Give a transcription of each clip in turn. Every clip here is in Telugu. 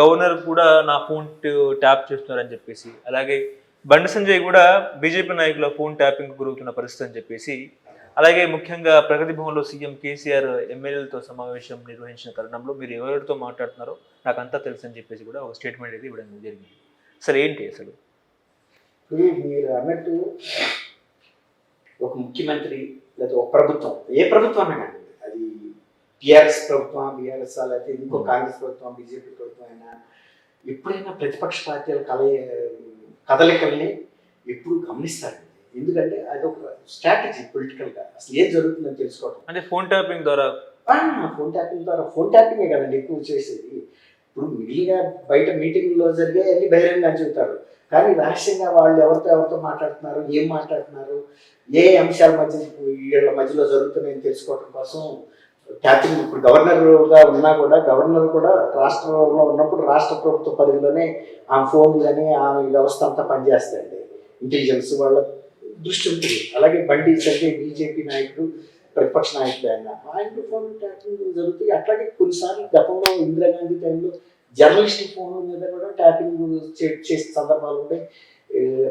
గవర్నర్ కూడా నా ఫోన్ ట్యాప్ చేస్తున్నారని చెప్పేసి అలాగే బండి సంజయ్ కూడా బీజేపీ నాయకుల ఫోన్ ట్యాపింగ్ గురవుతున్న పరిస్థితి అని చెప్పేసి అలాగే ముఖ్యంగా ప్రగతి భవన్లో సీఎం కేసీఆర్ ఎమ్మెల్యేలతో సమావేశం నిర్వహించిన తరుణంలో మీరు ఎవరితో మాట్లాడుతున్నారో నాకు అంతా తెలుసు అని చెప్పేసి కూడా ఒక స్టేట్మెంట్ అయితే ఇవ్వడం జరిగింది. అసలు ఏంటి అసలు? మీరు అన్నట్టు ఒక ముఖ్యమంత్రి లేదా ఒక ప్రభుత్వం ఏ ప్రభుత్వం అన్నా టిఆర్ఎస్ ప్రభుత్వం బీఆర్ఎస్ లేకపోతే ఇంకో కాంగ్రెస్ ప్రభుత్వం బీజేపీ ప్రభుత్వం అయినా ఎప్పుడైనా ప్రతిపక్ష పార్టీల కల కదలికల్ని ఎప్పుడు గమనిస్తారు. ఎందుకంటే అది ఒక స్ట్రాటజీ పొలిటికల్గా అసలు ఏం జరుగుతుందని తెలుసుకోవడం అంటే ఫోన్ ట్యాపింగ్ ద్వారా? ఫోన్ ట్యాపింగ్ ద్వారా. ఫోన్ ట్యాపింగే కదండి ఎక్కువ చేసేది. ఇప్పుడు మిగిలిన బయట మీటింగ్లో జరిగే అన్ని బహిరంగంగా చెబుతారు. కానీ రహస్యంగా వాళ్ళు ఎవరితో ఎవరితో మాట్లాడుతున్నారు ఏం మాట్లాడుతున్నారు ఏ అంశాల మధ్య వీళ్ళ మధ్యలో జరుగుతున్నాయని తెలుసుకోవడం కోసం ట్యాపింగ్ ఇప్పుడు గవర్నర్గా ఉన్నా కూడా గవర్నర్ కూడా రాష్ట్రంలో ఉన్నప్పుడు రాష్ట్ర ప్రభుత్వ పరిధిలోనే ఆ ఫోన్ ఆమె వ్యవస్థ అంతా పనిచేస్తాయండి ఇంటెలిజెన్స్ వాళ్ళ దృష్టి ఉంటుంది. అలాగే బండి అంటే బీజేపీ నాయకుడు ప్రతిపక్ష నాయకుడు ఆయన. ఆయన ఫోన్ ట్యాపింగ్ జరుగుతాయి అట్లాగే కొన్నిసార్లు గతంలో ఇందిరాగాంధీ టైంలో జర్నలిస్ట్ ఫోన్ మీద కూడా ట్యాపింగ్ చేసే సందర్భాలు ఉన్నాయి.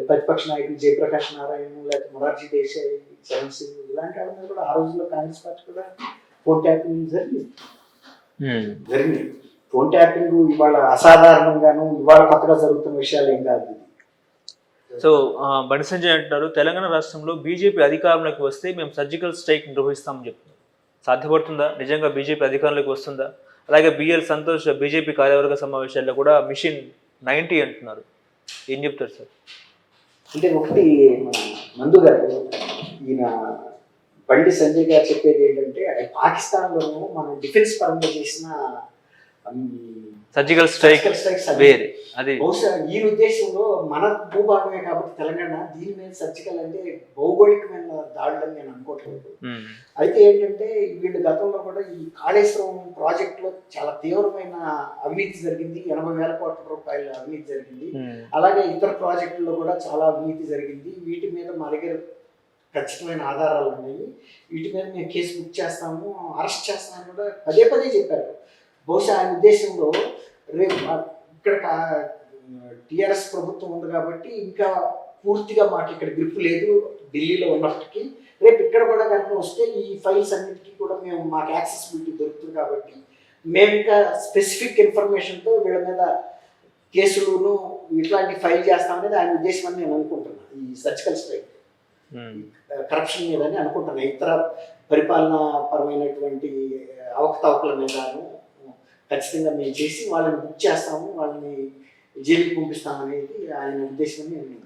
ప్రతిపక్ష నాయకుడు జయప్రకాష్ నారాయణ లేకపోతే మొరార్జీ దేశాయ్ చరణ్ సింగ్ ఇలాంటి వాళ్ళ కూడా ఆ రోజుల్లో కాంగ్రెస్ పార్టీ కూడా ఫోన్ ట్యాపింగ్ జరిగింది. జరిగింది. ఫోన్ ట్యాపింగ్ ఇవాళ అసాధారణంగాను ఇవాళ కొత్తగా జరుగుతున్న విషయాలు ఏం కాదు. సో బండి సంజయ్ అంటున్నారు తెలంగాణ రాష్ట్రంలో బీజేపీ అధికారంలోకి వస్తే మేము సర్జికల్ స్ట్రైక్ నిర్వహిస్తామని చెప్తున్నారు. సాధ్యపడుతుందా? నిజంగా బీజేపీ అధికారంలోకి వస్తుందా? అలాగే బిఎల్ సంతోష్ బీజేపీ కార్యవర్గ సమావేశాల్లో కూడా మిషన్ నైంటీ అంటున్నారు. ఏం చెప్తారు సార్? అంటే ఒకటి మన మందు గారు ఈయన బండి సంజయ్ గారు చెప్పేది ఏంటంటే అది పాకిస్తాన్లోనూ మనం డిఫెన్స్ పరంగా చేసిన సర్జికల్ స్ట్రైక్ స్ట్రైక్స్ వేరే. అది బహుశా ఈ ఉద్దేశంలో మన భూభాగమే కాబట్టి తెలంగాణ దీని మీద సర్జికల్ అంటే భౌగోళికమైన దాడులని నేను అనుకోవట్లేదు. అయితే ఏంటంటే వీళ్ళు గతంలో కూడా ఈ కాళేశ్వరం ప్రాజెక్టులో చాలా తీవ్రమైన అవినీతి జరిగింది. ఎనభై వేల కోట్ల రూపాయల అవినీతి జరిగింది. అలాగే ఇతర ప్రాజెక్టుల్లో కూడా చాలా అవినీతి జరిగింది. వీటి మీద మా దగ్గర ఖచ్చితమైన ఆధారాలు ఉన్నాయి. వీటి మీద మేము కేసు బుక్ చేస్తాము అరెస్ట్ చేస్తామని కూడా పదే పదే చెప్పారు. బహుశా ఆయన ఉద్దేశంలో రేపు ఇక్కడ టిఆర్ఎస్ ప్రభుత్వం ఉంది కాబట్టి ఇంకా పూర్తిగా మాకు ఇక్కడ గ్రిప్ లేదు ఢిల్లీలో ఉన్నప్పటికీ. రేపు ఇక్కడ కూడా కనుక వస్తే ఈ ఫైల్స్ అన్నిటికీ కూడా మేము మాకు యాక్సెసిబిలిటీ దొరుకుతుంది కాబట్టి మేము ఇంకా స్పెసిఫిక్ ఇన్ఫర్మేషన్తో వీళ్ళ మీద కేసులను ఇట్లాంటి ఫైల్ చేస్తామనేది ఆయన ఉద్దేశం అని నేను అనుకుంటున్నాను. ఈ సర్జికల్ స్ట్రైక్. కరప్షన్ మీద అని అనుకుంటున్నాను ఇతర పరిపాలనా పరమైనటువంటి అవకతవకల మీదను ఖచ్చితంగా మేము చేసి వాళ్ళని బుక్ చేస్తాము వాళ్ళని జైలుకి పంపిస్తామనేది ఆయన ఉద్దేశం నేను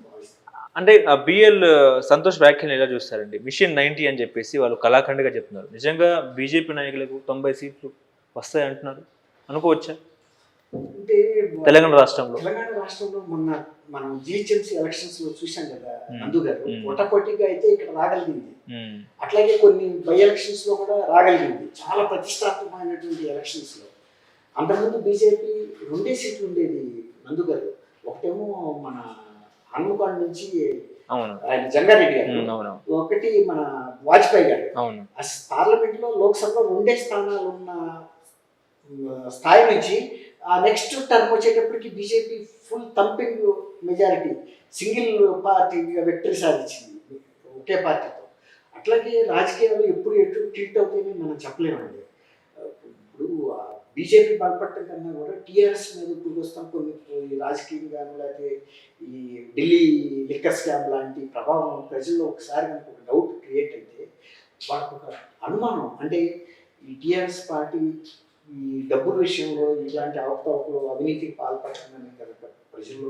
అంటే ఆ బిఎల్ సంతోష్ వ్యాఖ్యలు ఎలా చూస్తారండి? మిషన్ నైంటీ అని చెప్పేసి వాళ్ళు కళాఖండ్గా చెప్తున్నారు. నిజంగా బీజేపీ నాయకులకు తొంభై సీట్లు వస్తాయి అంటున్నారు అనుకోవచ్చా? అంటే తెలంగాణ రాష్ట్రంలో. తెలంగాణ రాష్ట్రంలో మొన్న మనం జిహెచ్ఎంసీ ఎలక్షన్స్లో చూసాం కదా. నందు గారు. పొట్టపొట్టిగా అయితే ఇక్కడ రాగలిగింది. అట్లాగే కొన్ని బై ఎలక్షన్స్లో కూడా రాగలిగింది. చాలా ప్రతిష్టాత్మకమైనటువంటి ఎలక్షన్స్లో. అంతకుముందు బీజేపీ రెండే సీట్లు ఉండేది నందు గారు. ఒకటేమో మన హన్మకొండ నుంచి ఆయన జంగారెడ్డి గారు. ఒకటి మన వాజ్పేయి గారు. పార్లమెంట్లో లోక్సభలో రెండే స్థానాలు ఉన్న స్థాయి నుంచి నెక్స్ట్ టర్మ్ వచ్చేటప్పటికి BJP full thumping majority single పార్టీగా విక్టరీ సాధించింది. ఒకే పార్టీతో అట్లాగే రాజకీయాలు ఎప్పుడు ఎటు ట్రీట్ అవుతాయని మనం చెప్పలేమండి. ఇప్పుడు బీజేపీ బలపడటం కన్నా కూడా టీఆర్ఎస్ మీద ఇప్పుడు వస్తాం కొన్ని ఈ రాజకీయంగాను లేకపోతే ఈ ఢిల్లీ లిక్కర్ స్కామ్ లాంటి ప్రభావం ప్రజల్లో ఒకసారి మనకు ఒక డౌట్ క్రియేట్ అయితే వాళ్ళకు ఒక అనుమానం. అంటే ఈ టీఆర్ఎస్ పార్టీ ఈ డబ్బుల విషయంలో ఇలాంటి అవకతవకలు అవినీతికి పాల్పడుతుందని కనుక ప్రజల్లో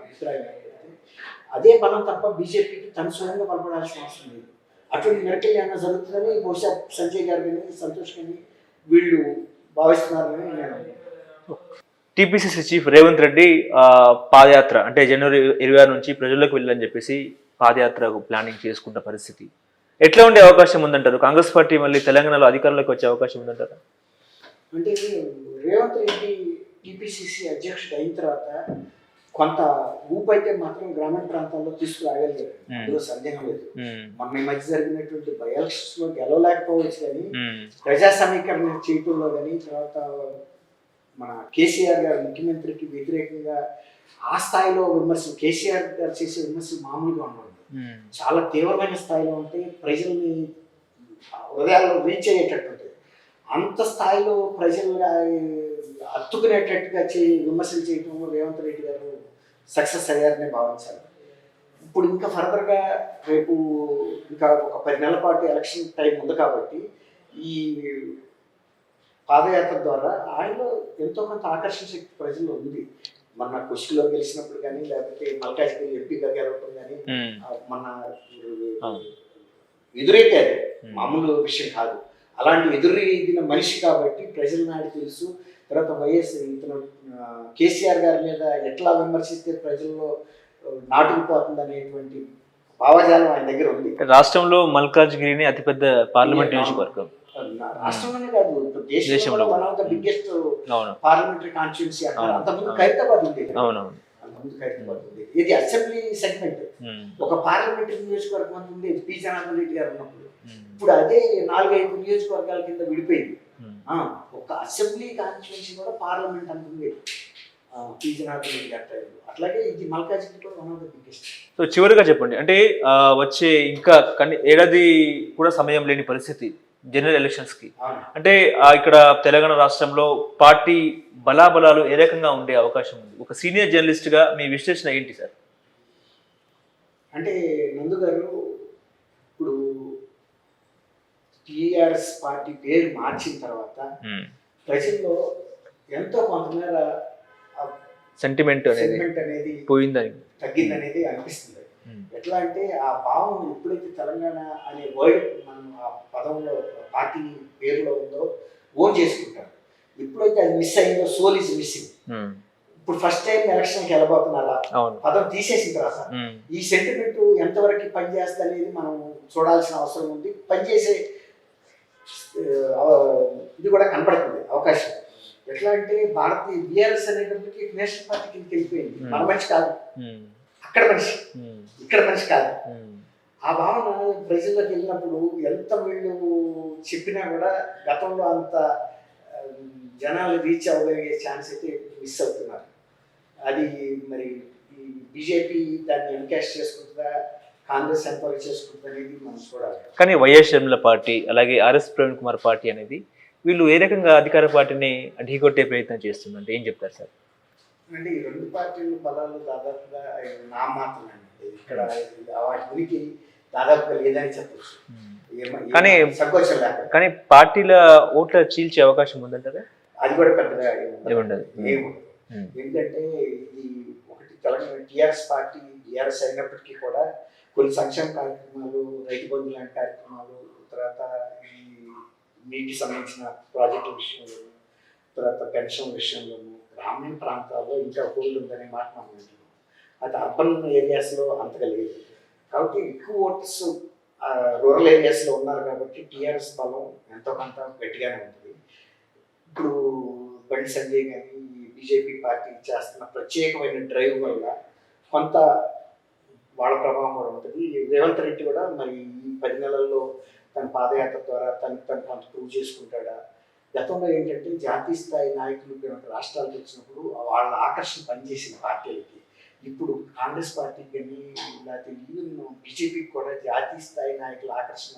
అభిప్రాయం ఏర్పడితే అదే బలం తప్ప బీజేపీకి తన స్వయంగా బలపడాల్సిన అవసరం లేదు. అటువంటి మెరకల్ ఏమైనా జరుగుతుందని బహుశా సంజయ్ గారు కానీ సంతోష్ కానీ వీళ్ళు భావిస్తున్నారని నేను టీపీసీసీ చీఫ్ రేవంత్ రెడ్డి పాదయాత్ర అంటే జనవరి ఇరవై ఆరు నుంచి ప్రజల్లోకి వెళ్ళని చెప్పేసి పాదయాత్రకు ప్లానింగ్ చేసుకున్న పరిస్థితి. ఎట్లా ఉండే అవకాశం ఉందంటారు? కాంగ్రెస్ పార్టీ మళ్ళీ తెలంగాణలో అధికారంలోకి వచ్చే అవకాశం ఉందంటారా? అంటే రేవంత్ రెడ్డి టీపీసీసీ అధ్యక్షుడు అయిన తర్వాత కొంత ఊపు అయితే మాత్రం గ్రామీణ ప్రాంతాల్లో తీసుకురాగలిగారు. అందులో సందేహం లేదు. మొన్న మధ్య జరిగినటువంటి బై ఎలక్షన్స్లో గెలవలేకపోవచ్చు కానీ ప్రజా సమీకరణ చేయటంలో కానీ తర్వాత మన కేసీఆర్ గారు ముఖ్యమంత్రికి వ్యతిరేకంగా ఆ స్థాయిలో విమర్శలు కేసీఆర్ గారు చేసే విమర్శలు మామూలుగా ఉండవు. చాలా తీవ్రమైన స్థాయిలో ఉంటాయి ప్రజల్ని హృదయాల్లో ఉంటుంది అంత స్థాయిలో ప్రజలుగా అత్తుకునేటట్టుగా చే విమర్శలు చేయటంలో రేవంత్ రెడ్డి గారు సక్సెస్ అయ్యారనే భావించాలి ఇప్పుడు ఇంకా ఫర్దర్గా రేపు ఇంకా ఒక పది నెలల పాటు ఎలక్షన్ టైం ఉంది కాబట్టి ఈ పాదయాత్ర ద్వారా ఆయనలో ఎంతో కొంత ఆకర్షణ శక్తి ప్రజల్లో ఉంది మన కుషిలో గెలిచినప్పుడు కానీ లేకపోతే మల్కాజ్గిరి ఎంపీగా గెలవటం కానీ మన. ఎదురైతే. మామూలు విషయం కాదు అలాంటి ఎదురెదిన మనిషి కాబట్టి ప్రజల నాడి తెలుసు. తర్వాత వైఎస్ ఇతను కేసీఆర్ గారి మీద ఎట్లా విమర్శిస్తే ప్రజల్లో నాటుకుపోతుంది అనేటువంటి భావజాలం ఆయన దగ్గర ఉంది. రాష్ట్రంలో మల్కాజ్గిరిని అతిపెద్ద పార్లమెంట్ నియోజకవర్గం. రాష్ట్రంలోనే కాదు దేశంలో దేశంలో. One of the biggest parliamentary constituency అంటారు. అంతకుముందు. ఖైరతాబాద్ ఉండేది. అవునవును. ఖైరతాబాద్ ఉండేది ఇది అసెంబ్లీ సెగ్మెంట్. ఉమ్, ఒక పార్లమెంటరీ నియోజకవర్గం అంత ఉండేది పి. జనార్దన్ రెడ్డి గారు ఉన్నప్పుడు. ఉమ్, ఇప్పుడు అదే నాలుగైదు నియోజకవర్గాల కింద విడిపోయింది. ఆ, ఒక అసెంబ్లీ కాన్స్టిట్యున్సీ కూడా పార్లమెంట్ అంత ఉంది ఆ, పి. జనార్దన్ రెడ్డి గారి టైంలో అట్లాగే ఇది మల్కాజ్గిరి కూడా one of the biggest so చివరిగా చెప్పండి. అంటే వచ్చే ఇంకా ఏడాది కూడా సమయం లేని పరిస్థితి. జనరల్ ఎలక్షన్స్కి అంటే ఇక్కడ తెలంగాణ రాష్ట్రంలో పార్టీ బలాబలాలు ఏ రకంగా ఉండే అవకాశం ఉంది? ఒక సీనియర్ జర్నలిస్ట్గా మీ విశ్లేషణ ఏంటి సార్? అంటే నందు గారు ఇప్పుడు టిఆర్ఎస్ పార్టీ పేరు మార్చిన తర్వాత ప్రజల్లో ఎంతో కొంతమేర సెంటిమెంట్ అనేది పోయిందని. తగ్గిందనేది అనిపిస్తుంది. ఎట్లా అంటే ఆ భావం ఎప్పుడైతే తెలంగాణ అనే వర్డ్ మనం ఆ పదంలో పార్టీ పేరులో ఉందో ఓన్ చేసుకుంటారు. ఎప్పుడైతే అది మిస్ అయిందో సోల్ ఇస్ మిస్సింగ్ ఇప్పుడు ఫస్ట్ టైం ఎలక్షన్కి వెళ్ళబోతున్నారా? పదం తీసేసిన తర్వాత ఉమ్, ఈ సెంటిమెంట్ ఎంతవరకు పనిచేస్తుంది అనేది మనం చూడాల్సిన అవసరం ఉంది. పనిచేసే ఇది కూడా కనపడుతుంది అవకాశం. ఎట్లా అంటే భారతీయ బీఆర్ఎస్ అనేటప్పటికి నేషనల్ పార్టీ కిందకి వెళ్ళిపోయింది. మన మనిషి కాదు. ఉమ్, అక్కడ మనిషి. ఇక్కడ మనిషి కాదు. ఆ భావన ప్రజల్లోకి వెళ్ళినప్పుడు ఎంత వీళ్ళు చెప్పినా కూడా గతంలో అంత జనాలు రీచ్ అవ్వగలిగే ఛాన్స్ అయితే మిస్ అవుతున్నారు. అది మరి బీజేపీ దాన్ని ఎన్కాష్ చేసుకుంటుందా కాంగ్రెస్ ఎంతవరకు చేసుకుంటుందా అనేది మనం చూడాలి కానీ వైఎస్ షర్మిల పార్టీ అలాగే ఆర్ఎస్ ప్రవీణ్ కుమార్ పార్టీ అనేది వీళ్ళు ఏ రకంగా అధికార పార్టీని ఢీకొట్టే ప్రయత్నం చేస్తుందంటే ఏం చెప్తారు సార్? అంటే ఈ రెండు పార్టీల బలాలు దాదాపుగా నా మాత్రమే ఇక్కడ వాటి ఉనికి దాదాపుగా లేదని చెప్పచ్చు. ఏమ- కానీ- సంకోచం లేకుండా. కానీ పార్టీల ఓట్ల చీల్చే అవకాశం ఉందంటారా? అది కూడా పెద్దగా. ఏముండదు. ఉమ్, ఎందుకంటే ఇది ఒకటి తెలంగాణ టీఆర్ఎస్ పార్టీ టీఆర్ఎస్ అయినప్పటికీ కూడా కొన్ని సంక్షేమ కార్యక్రమాలు రైతు బంధు లాంటి కార్యక్రమాలు తర్వాత ఈ నీటికి సంబంధించిన ప్రాజెక్టుల విషయంలో తర్వాత పెన్షన్ విషయంలోనూ గ్రామీణ ప్రాంతాల్లో ఇంకా హోల్డ్ ఉందనే మాట మనం వింటున్నాం. అది అర్బన్ ఏరియాస్లో అంతగా లేదు. కాబట్టి ఎక్కువ ఓటర్స్ రూరల్ ఏరియాస్లో ఉన్నారు కాబట్టి టీఆర్ఎస్ బలం ఎంతో కొంత గట్టిగానే ఉంటుంది. ఇప్పుడు బండి సంజయ్ కానీ బీజేపీ పార్టీ చేస్తున్న ప్రత్యేకమైన డ్రైవ్ వల్ల కొంత వాళ్ళ ప్రభావం కూడా ఉంటుంది. రేవంత్ రెడ్డి కూడా మరి ఈ పది నెలల్లో తన పాదయాత్ర ద్వారా తను తను కొంత ప్రూవ్ చేసుకుంటాడా? గతంలో ఏంటంటే జాతీయ స్థాయి నాయకులు కనుక రాష్ట్రాలకు వచ్చినప్పుడు వాళ్ళ ఆకర్షణ పనిచేసిన పార్టీలకి. ఇప్పుడు కాంగ్రెస్ పార్టీకి కానీ లేకపోతే ఈవెన్ బీజేపీకి కూడా జాతీయ స్థాయి నాయకుల ఆకర్షణ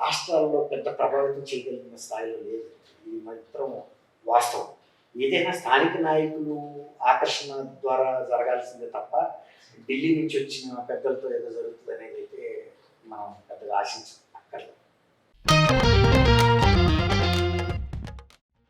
రాష్ట్రాల్లో పెద్ద ప్రభావితం చేయగలిగిన స్థాయిలో లేదు. ఇది మాత్రం వాస్తవం. ఏదైనా స్థానిక నాయకులు ఆకర్షణ ద్వారా జరగాల్సిందే తప్ప ఢిల్లీ నుంచి వచ్చిన పెద్దలతో ఏదో జరుగుతుంది అనేది అయితే మనం పెద్దగా ఆశించక్కర్లేదు